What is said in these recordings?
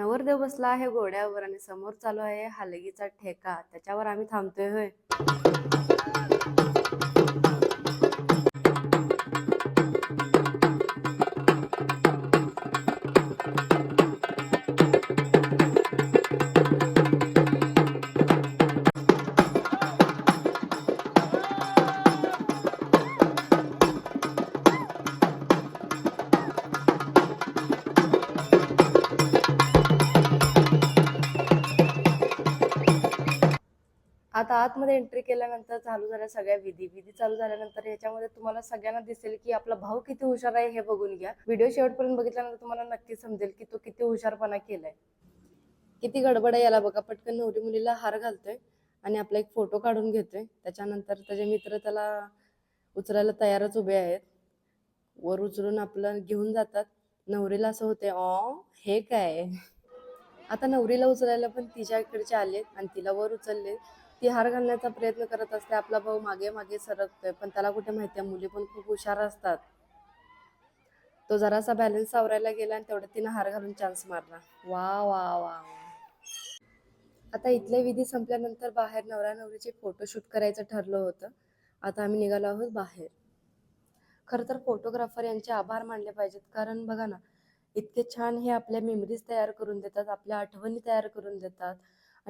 नवरदेव बसला आहे घोड्यावर आणि समोर चालू आहे हलगीचा ठेका. त्याच्यावर आम्ही थांबतोय होय. आता आतमध्ये एंट्री केल्यानंतर चालू झाल्या सगळ्या विधी. विधी चालू झाल्यानंतर याच्यामध्ये तुम्हाला सगळ्यांना दिसेल की आपला भाऊ किती हुशार आहे हे बघून घ्या. व्हिडिओ शेवटपर्यंत बघितल्यानंतर तुम्हाला नक्की समजेल की तो किती हुशारपणा केलाय. किती गडबड आहे याला बघा. पटकन नवरी मुलीला हार घालतोय आणि आपला एक फोटो काढून घेतोय. त्याच्यानंतर त्याचे मित्र त्याला उचलायला तयारच उभे आहेत. वर उचलून आपलं घेऊन जातात. नवरीला असं होते ऑ हे काय? आता नवरीला उचलायला पण तिच्या इकडचे आले आणि तिला वर उचलले ती हार घालण्याचा प्रयत्न करत असते. आपला भाऊ मागे मागे सरकतोय. पण त्याला कुठे माहितीये मुली पण खूप हुशार असतात. तो जरासा बॅलन्स सावरायला गेला आणि तेवढ्यात तिनं हार घालून चान्स मारला. वा वा वा वा. आता इथले विधी संपल्यानंतर बाहेर नवरा नवरीचे फोटोशूट करायचं ठरलं होतं. आता आम्ही निघालो आहोत बाहेर. खरं तर फोटोग्राफर यांचे आभार मानले पाहिजेत. कारण बघा ना इतके छान हे आपल्या मेमरीज तयार करून देतात आपल्या आठवणी तयार करून देतात.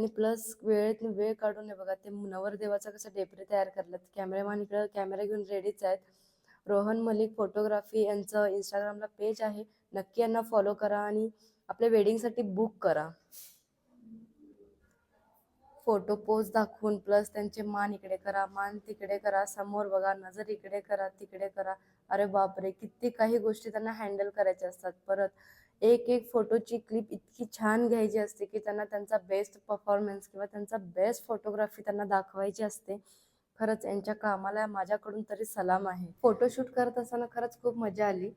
आणि प्लस वेळेत वेळ काढून हे बघा ते नवरदेवाचं कसं डेपरे तयार करतात. कॅमेरामॅन इकडं कॅमेरा घेऊन रेडीच आहेत. रोहन मलिक फोटोग्राफी यांचं इंस्टाग्रामला पेज आहे. नक्की यांना फॉलो करा आणि आपल्या वेडिंगसाठी बुक करा. फोटो पोज दाखवून प्लस त्यांचे मान इकडे करा मान तिकडे करा समोर बघा नजर इकडे करा तिकडे करा. अरे बापरे किती काही गोष्टी त्यांना हँडल करायच्या असतात. परत एक एक फोटोची क्लिप इतकी छान घ्यायची असते की त्यांना त्यांचा बेस्ट परफॉर्मन्स किंवा त्यांचा बेस्ट फोटोग्राफी त्यांना दाखवायची असते. खरंच यांच्या कामाला माझ्याकडून तरी सलाम आहे. फोटोशूट करत असताना खरंच खूप मजा आली.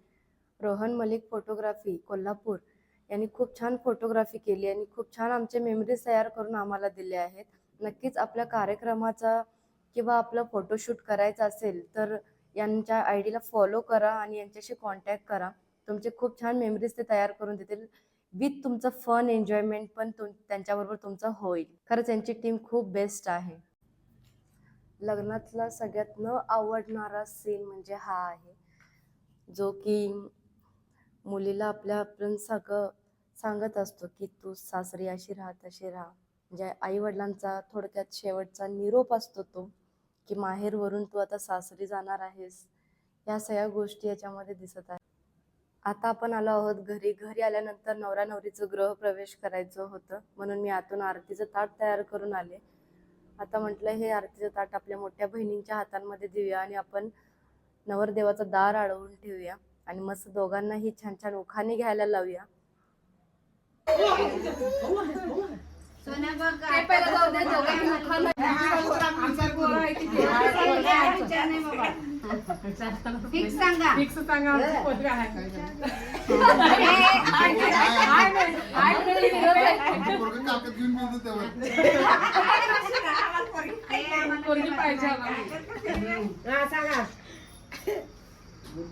रोहन मलिक फोटोग्राफी कोल्हापूर. यांनी खूप छान फोटोग्राफी केली आणि खूप छान आमचे मेमरीज तयार करून आम्हाला दिले आहेत. नक्कीच आपल्या कार्यक्रमाचा किंवा आपलं फोटोशूट करायचं असेल तर यांच्या आय डीला फॉलो करा आणि यांच्याशी कॉन्टॅक्ट करा. तुमचे खूप छान मेमरीज ते तयार करून देतील. विथ तुमचं फन एन्जॉयमेंट पण तुम त्यांच्याबरोबर तुमचं होईल. खरंच यांची टीम खूप बेस्ट आहे. लग्नातला सगळ्यात न आवडणारा सीन म्हणजे हा आहे. जो की मुलीला आपल्या आपण सगळं सांगत असतो की तू सासरी अशी राहा तशी राहा. म्हणजे आई वडिलांचा थोडक्यात शेवटचा निरोप असतो तो की माहेरवरून तू आता सासरी जाणार आहेस. या सगळ्या गोष्टी याच्यामध्ये दिसत आहेत. आता आपण आलो आहोत घरी. घरी आल्यानंतर नवरा नवरीचं गृहप्रवेश करायचं होतं. म्हणून मी आतून आरतीचं ताट तयार करून आले. आता म्हटलं हे आरतीचं ताट आपल्या मोठ्या बहिणींच्या हातांमध्ये देऊया आणि आपण नवरदेवाचं दार अडवून ठेवूया आणि मस्त दोघांनाही छान छान उखाणे घ्यायला लावूया. फिक्स सांगा फिक्स सांगा आमची पोतरी आहे पोरगं कागद घेऊन गेलो तेव्हा. पोरगी पाहिजे आम्हाला. हा सांगा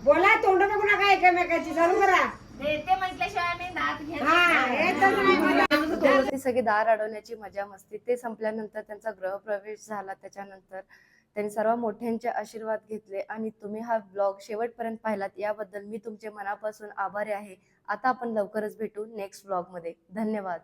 बोला तोंड बघू नका एकमेकाची चालू करा देते म्हटल्याशिवाय मी दात घेत हा एकदम नाही बोला. ती सगळी दार अडवण्याची मजा मस्ती ते संपल्यानंतर त्यांचा गृहप्रवेश झाला त्याच्यानंतर त्यांनी सर्व मोठ्यांचे आशीर्वाद घेतले. आणि तुम्ही हा ब्लॉग शेवटपर्यंत पाहिलात याबद्दल मी तुमचे मनापासून आभारी आहे. आता आपण लवकरच भेटू नेक्स्ट ब्लॉगमध्ये धन्यवाद.